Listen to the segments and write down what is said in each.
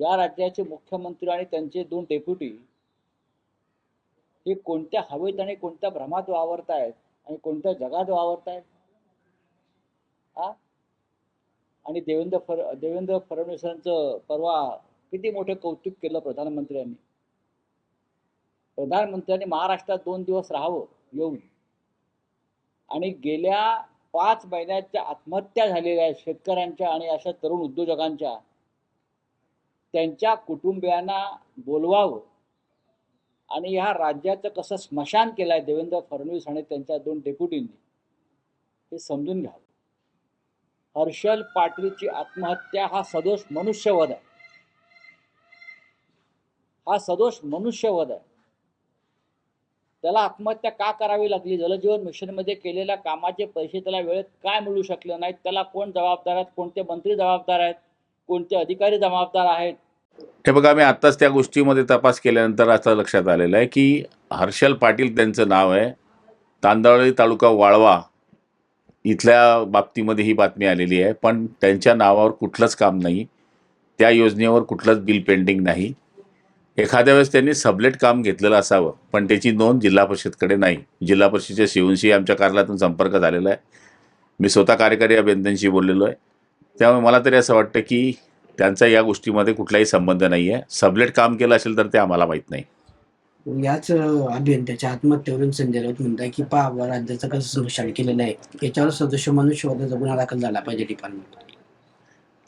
या राज्याचे मुख्यमंत्री आणि त्यांचे दोन डेप्युटी हे कोणत्या हवेत आणि कोणत्या भ्रमात वावरत आहेत आणि कोणत्या जगात वावरत आहेत हा? आणि देवेंद्र फड देवेंद्र फडणवीसांचं परवा किती मोठं कौतुक केलं प्रधानमंत्र्यांनी? प्रधानमंत्र्यांनी महाराष्ट्रात दोन दिवस राहावं येऊन. आणि गेल्या पाच महिन्याच्या आत्महत्या झालेल्या आहेत शेतकऱ्यांच्या आणि अशा तरुण उद्योजकांच्या. त्यांच्या कुटुंबियांना बोलवावं. आणि ह्या राज्याचं कसं स्मशान केलं आहे देवेंद्र फडणवीस आणि त्यांच्या दोन डेप्युटींनी हे समजून घ्यावं हर्षल पाटीलची आत्महत्या हा सदोष मनुष्यवध आहे. हा सदोष मनुष्यवध आहे. त्याला आत्महत्या का करावी लागली? जलजीवन मिशनमध्ये केलेल्या कामाचे पैसे त्याला वेळेत काय मिळू शकले नाहीत? त्याला कोण जबाबदार आहेत? कोणते मंत्री जबाबदार आहेत? कोणते अधिकारी जबाबदार आहेत? हे बघा मी आत्ताच त्या गोष्टीमध्ये तपास केल्यानंतर असं लक्षात आलेलं आहे की हर्षल पाटील त्यांचं नाव आहे. तांदळी तालुका वाळवा इथल्या बाबतीमध्ये ही बातमी आलेली आहे. पण त्यांच्या नावावर कुठलंच काम नाही. त्या योजनेवर कुठलंच बिल पेंडिंग नाही. एखाद्या वेळेस त्यांनी सबलेट काम घेतलेलं असावं पण त्याची नोंद जिल्हा परिषदकडे नाही. जिल्हा परिषदेच्या शिवनशी आमच्या कार्यालयातून संपर्क झालेला आहे. मी स्वतः कार्यकारी अभियंत्यांशी बोललेलो आहे. त्यामुळे मला तरी असं वाटतं की त्यांचा या गोष्टीमध्ये कुठलाही संबंध नाही आहे सबलेट काम केलं असेल तर ते आम्हाला माहीत नाही. याच अभियंत्याच्या आत्महत्येवरून संजय राऊत म्हणताय की पहा राज्याचं कसं नुकसान केलेलं आहे याच्यावर सदस्य मनुष्यवधाचा गुन्हा दाखल झाला पाहिजे डिपार्टमेंट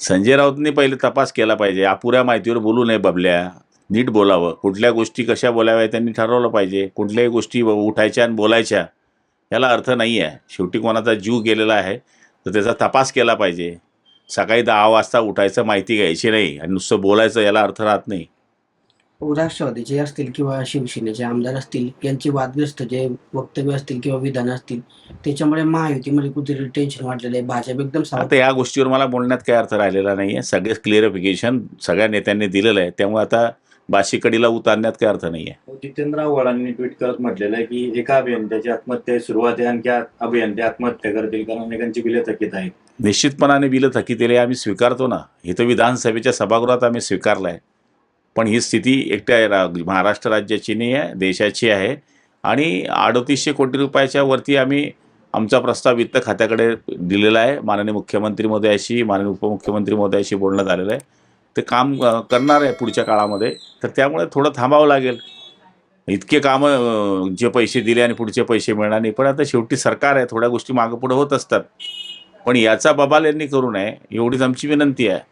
संजय राऊतनी पहिले तपास केला पाहिजे. अपुऱ्या माहितीवर बोलू नये बबल्या. नीट बोलावं. कुठल्या गोष्टी कशा बोलाव्या त्यांनी ठरवलं पाहिजे. कुठल्याही गोष्टी उठायच्या आणि बोलायच्या याला अर्थ नाही आहे शेवटी कोणाचा जीव गेलेला आहे तर त्याचा तपास केला पाहिजे. सकाळी दहा वाजता उठायचं माहिती घ्यायची नाही आणि नुसतं बोलायचं याला अर्थ राहत नाही. राष्ट्रवादीचे असतील किंवा शिवसेनेचे आमदार असतील यांचे वादग्रस्त जे वक्तव्य असतील किंवा विधान असतील त्याच्यामुळे महायुतीमध्ये कुठेतरी टेन्शन वाढलेलं आहे. भाजप एकदम आता या गोष्टीवर मला बोलण्यात काही अर्थ राहिलेला नाही आहे सगळे क्लिअरिफिकेशन सगळ्या नेत्यांनी दिलेलं आहे. त्यामुळे आता बाशीकडीला उतारण्यात काही अर्थ नाही आहे जितेंद्र आव्हाडांनी ट्विट करत म्हटलेलं आहे की एका अभियंत्याची आत्महत्या सुरुवात आहे आणखी अभियंते आत्महत्या करतील कारण अनेकांची बिले थकीत आहेत. निश्चितपणाने बिलं थकीत केले आम्ही स्वीकारतो ना. हे तर विधानसभेच्या सभागृहात आम्ही स्वीकारलं आहे पण ही स्थिती एकट्या रा महाराष्ट्र राज्याची नाही आहे देशाची आहे. आणि अडतीसशे कोटी रुपयाच्या वरती आम्ही आमचा प्रस्ताव वित्त खात्याकडे दिलेला आहे. माननीय मुख्यमंत्री महोदयाशी माननीय उपमुख्यमंत्री महोदयाशी बोलणं झालेलं आहे. ते काम करणार आहे पुढच्या काळामध्ये. तर त्यामुळे थोडं थांबावं लागेल. इतके कामं जे पैसे दिले आणि पुढचे पैसे मिळणार नाही. पण आता शेवटी सरकार आहे थोड्या गोष्टी मागं पुढं होत असतात. पण याचा बबाल यांनी करू नये एवढीच आमची विनंती आहे.